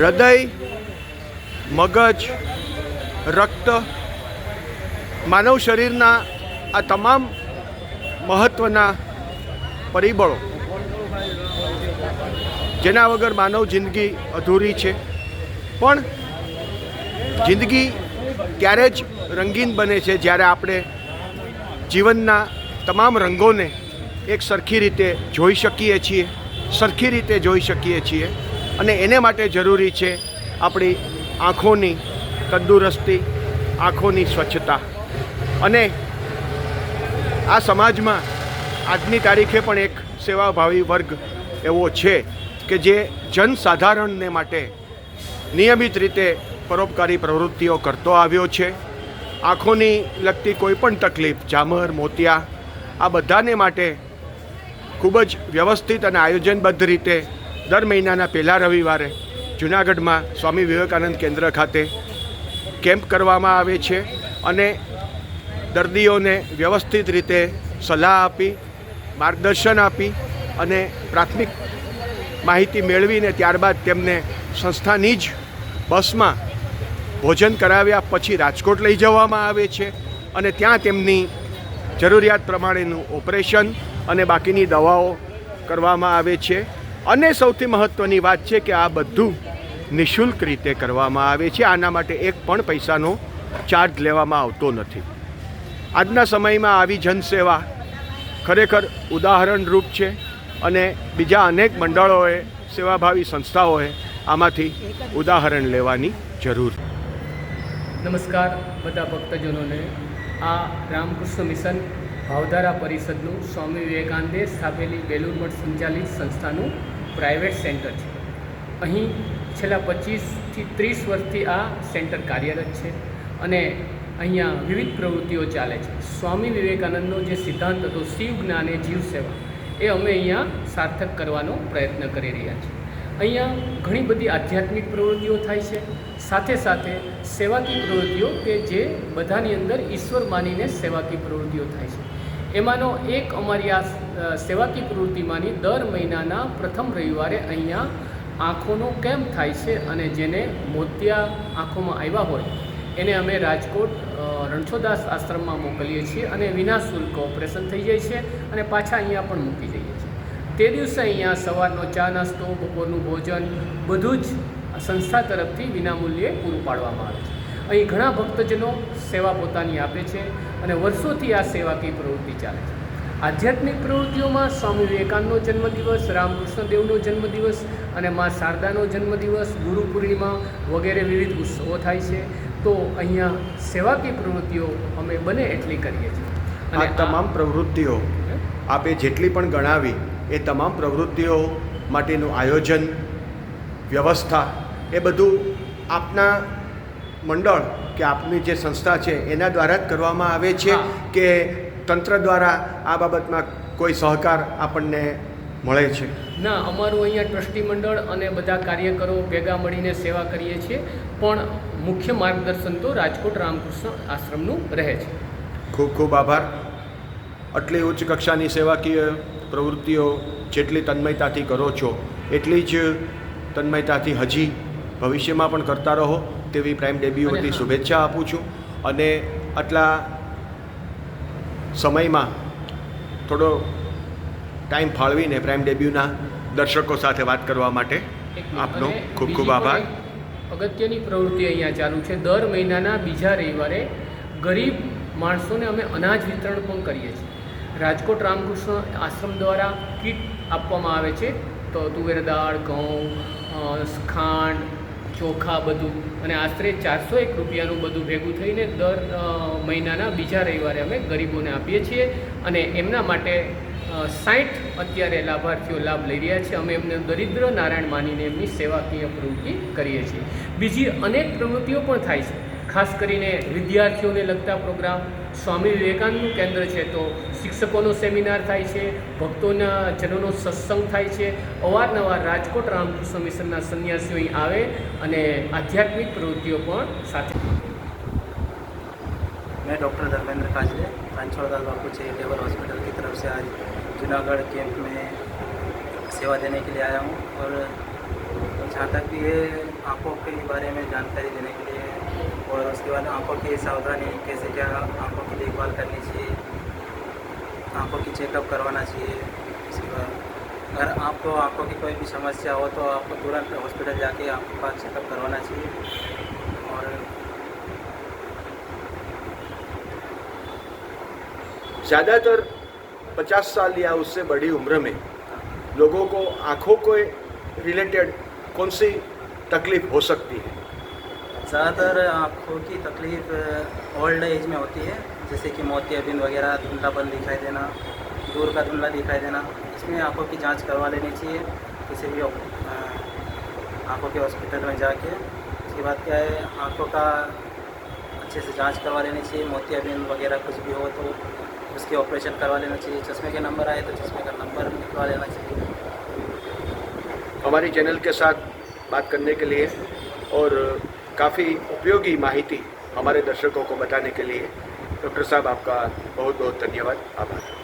હૃદય, મગજ, રક્ત, માનવ શરીરના આ તમામ મહત્ત્વના પરિબળો, જેના વગર માનવ જિંદગી અધૂરી છે. પણ જિંદગી ત્યારે જ રંગીન બને છે જ્યારે આપણે જીવનના તમામ રંગોને એક સરખી રીતે જોઈ શકીએ છીએ, સરખી રીતે જોઈ શકીએ છીએ. અને એને માટે જરૂરી છે આપણી આંખોની તંદુરસ્તી, આંખોની સ્વચ્છતા. અને આ સમાજમાં આજની તારીખે પણ એક સેવાભાવી વર્ગ એવો છે કે જે જનસાધારણને માટે નિયમિત રીતે પરોપકારી પ્રવૃત્તિઓ કરતો આવ્યો છે. આંખોની લગતી કોઈ પણ તકલીફ, જામર, મોતિયા, આ બધાને માટે ખૂબ જ વ્યવસ્થિત અને આયોજનબદ્ધ રીતે દર મહિનાના પહેલા રવિવારે જુનાગઢમાં સ્વામી વિવેકાનંદ કેન્દ્ર ખાતે કેમ્પ કરવામાં આવે છે અને દર્દીઓને વ્યવસ્થિત રીતે સલાહ આપી, માર્ગદર્શન આપી અને પ્રાથમિક માહિતી મેળવીને ત્યારબાદ તેમને સંસ્થાની જ બસમાં ભોજન કરાવ્યા પછી રાજકોટ લઈ જવામાં આવે છે અને ત્યાં તેમની જરૂરિયાત પ્રમાણેનું ઓપરેશન અને બાકીની દવાઓ કરવામાં આવે છે. અને સૌથી મહત્ત્વની વાત છે કે આ બધું નિઃશુલ્ક રીતે કરવામાં આવે છે. આના માટે એક પણ પૈસાનો ચાર્જ લેવામાં આવતો નથી. આજના સમયમાં આવી જનસેવા ખરેખર ઉદાહરણરૂપ છે અને બીજા અનેક મંડળોએ, સેવાભાવી સંસ્થાઓએ આમાંથી ઉદાહરણ લેવાની જરૂર. નમસ્કાર, બધા ભક્તજનોને. આ રામકૃષ્ણ મિશન ભાવધારા પરિષદનું સ્વામી વિવેકાનંદે સ્થાપેલી બેલુર મઠ સંચાલિત સંસ્થાનું પ્રાઇવેટ સેન્ટર છે. અહીં છેલ્લા પચીસથી ત્રીસ વર્ષથી આ સેન્ટર કાર્યરત છે અને અહીંયા વિવિધ પ્રવૃત્તિઓ ચાલે છે. સ્વામી વિવેકાનંદનો જે સિદ્ધાંત હતો શિવ જ્ઞાને જીવ સેવા, એ અમે અહીંયા સાર્થક કરવાનો પ્રયત્ન કરી રહ્યા છીએ. અહીંયા ઘણી બધી આધ્યાત્મિક પ્રવૃત્તિઓ થાય છે. સાથે સાથે સેવાકી પ્રવૃત્તિઓ કે જે બધાની અંદર ઈશ્વર માનીને સેવાકી પ્રવૃત્તિઓ થાય છે. એમાંનો એક અમારી આ સેવાકી પ્રવૃત્તિમાંની દર મહિનાના પ્રથમ રવિવારે અહીંયા આંખોનો કેમ્પ થાય છે અને જેને મોતિયા આંખોમાં આવ્યા હોય, એને અમે રાજકોટ રણછોદાસ આશ્રમમાં મોકલીએ છીએ અને વિના શુલ્ક ઓપરેશન થઈ જાય છે અને પાછા અહીંયા પણ મૂકી જઈએ છીએ. તે દિવસે અહીંયા સવારનો ચા નાસ્તો બપોરનું ભોજન બધું જ સંસ્થા તરફથી વિનામૂલ્યે પૂરું પાડવામાં આવે છે. અહીં ઘણા ભક્તજનો સેવા પોતાની આપે છે અને વર્ષોથી આ સેવાકીય પ્રવૃત્તિ ચાલે છે. આધ્યાત્મિક પ્રવૃત્તિઓમાં સ્વામી વિવેકાનંદનો જન્મદિવસ રામકૃષ્ણ દેવનો જન્મદિવસ અને મા શારદાનો જન્મદિવસ ગુરુ પૂર્ણિમા વગેરે વિવિધ ઉત્સવો થાય છે. તો અહીંયા સેવાકીય પ્રવૃત્તિઓ અમે બને એટલી કરીએ છીએ. અને તમામ પ્રવૃત્તિઓ આપે જેટલી પણ ગણાવી એ તમામ પ્રવૃત્તિઓ માટેનું આયોજન વ્યવસ્થા એ બધું આપના મંડળ કે આપની જે સંસ્થા છે એના દ્વારા જ કરવામાં આવે છે કે તંત્ર દ્વારા આ બાબતમાં કોઈ સહકાર આપણને મળે છે? ના અમારું અહીંયા ટ્રસ્ટી મંડળ અને બધા કાર્યકરો ભેગા મળીને સેવા કરીએ છીએ પણ મુખ્ય માર્ગદર્શન તો રાજકોટ રામકૃષ્ણ આશ્રમનું રહે છે. ખૂબ ખૂબ આભાર. આટલી ઉચ્ચ કક્ષાની સેવાકીય પ્રવૃત્તિઓ જેટલી તન્મયતાથી કરો છો એટલી જ તન્મયતાથી હજી ભવિષ્યમાં પણ કરતા રહો તેવી પ્રાઇમ ડેબ્યુ વતી શુભેચ્છા આપું છું. અને આટલા સમયમાં થોડો ટાઈમ ફાળવીને પ્રાઇમ ડેબ્યુના દર્શકો સાથે વાત કરવા માટે આપનો ખૂબ ખૂબ આભાર. અગત્યની પ્રવૃત્તિ અહીંયા ચાલુ છે. દર મહિનાના બીજા રવિવારે ગરીબ માણસોને અમે અનાજ વિતરણ પણ કરીએ છીએ. રાજકોટ રામકૃષ્ણ આશ્રમ દ્વારા કીટ આપવામાં આવે છે. તો તુવેર દાળ, ઘઉં ખાંડ, ચોખા બધું. અને આશરે ચારસો એક રૂપિયાનું બધું ભેગું થઈને દર મહિનાના બીજા રવિવારે અમે ગરીબોને આપીએ છીએ. અને એમના માટે સાઠ અત્યારે લાભાર્થીઓ લાભ લઈ રહ્યા છે. અમે એમને દરિદ્ર નારાયણ માનીને એમની સેવાકીય પ્રવૃત્તિ કરીએ છીએ. બીજી અનેક પ્રવૃત્તિઓ પણ થાય છે. ખાસ કરીને વિદ્યાર્થીઓને લગતા પ્રોગ્રામ સ્વામી વિવેકાનંદનું કેન્દ્ર છે તો શિક્ષકોનો સેમિનાર થાય છે ભક્તોના જનોનો સત્સંગ થાય છે અવારનવાર રાજકોટ રામકૃષ્ણ મિશનના સંન્યાસીઓ અહીં આવે અને આધ્યાત્મિક પ્રવૃત્તિઓ પણ સાથે मैं doctor Dharmendra Kajale Ranchhoddas Bapu charitable hospital की तरफ से आज जूनागढ़ कैंप में सेवा देने के लिए आया हूँ और जहाँ तक भी ये आँखों के बारे में जानकारी देने के लिए और उसके बाद आँखों की सावधानी, कैसे क्या आँखों की देखभाल करनी चाहिए, आँखों की चेकअप करवाना चाहिए, उसके बाद अगर आपको आँखों की कोई भी समस्या हो तो आपको तुरंत हॉस्पिटल जाके आँखों का चेकअप करवाना चाहिए और ज़्यादातर 50 साल या उससे बड़ी उम्र में लोगों को आँखों को रिलेटेड कौन सी तकलीफ़ हो सकती है? ज़्यादातर आँखों की तकलीफ़ ओल्ड एज में होती है। जैसे कि मोतियाबिंद वगैरह, धुंधलापन दिखाई देना, दूर का धुंधला दिखाई देना, इसमें आँखों की जाँच करवा लेनी चाहिए। किसी भी आँखों के हॉस्पिटल में जाके। उसके बाद क्या है, आँखों का अच्छे से जाँच करवा लेनी चाहिए। मोतियाबिंद वगैरह कुछ भी हो तो उसके ऑपरेशन करवा लेना चाहिए। चश्मे के नंबर आए तो चश्मे का नंबर निकलवा लेना चाहिए। हमारी चैनल के साथ बात करने के लिए और काफ़ी उपयोगी माहिती हमारे दर्शकों को बताने के लिए, डॉक्टर साहब, आपका बहुत बहुत धन्यवाद। आभार।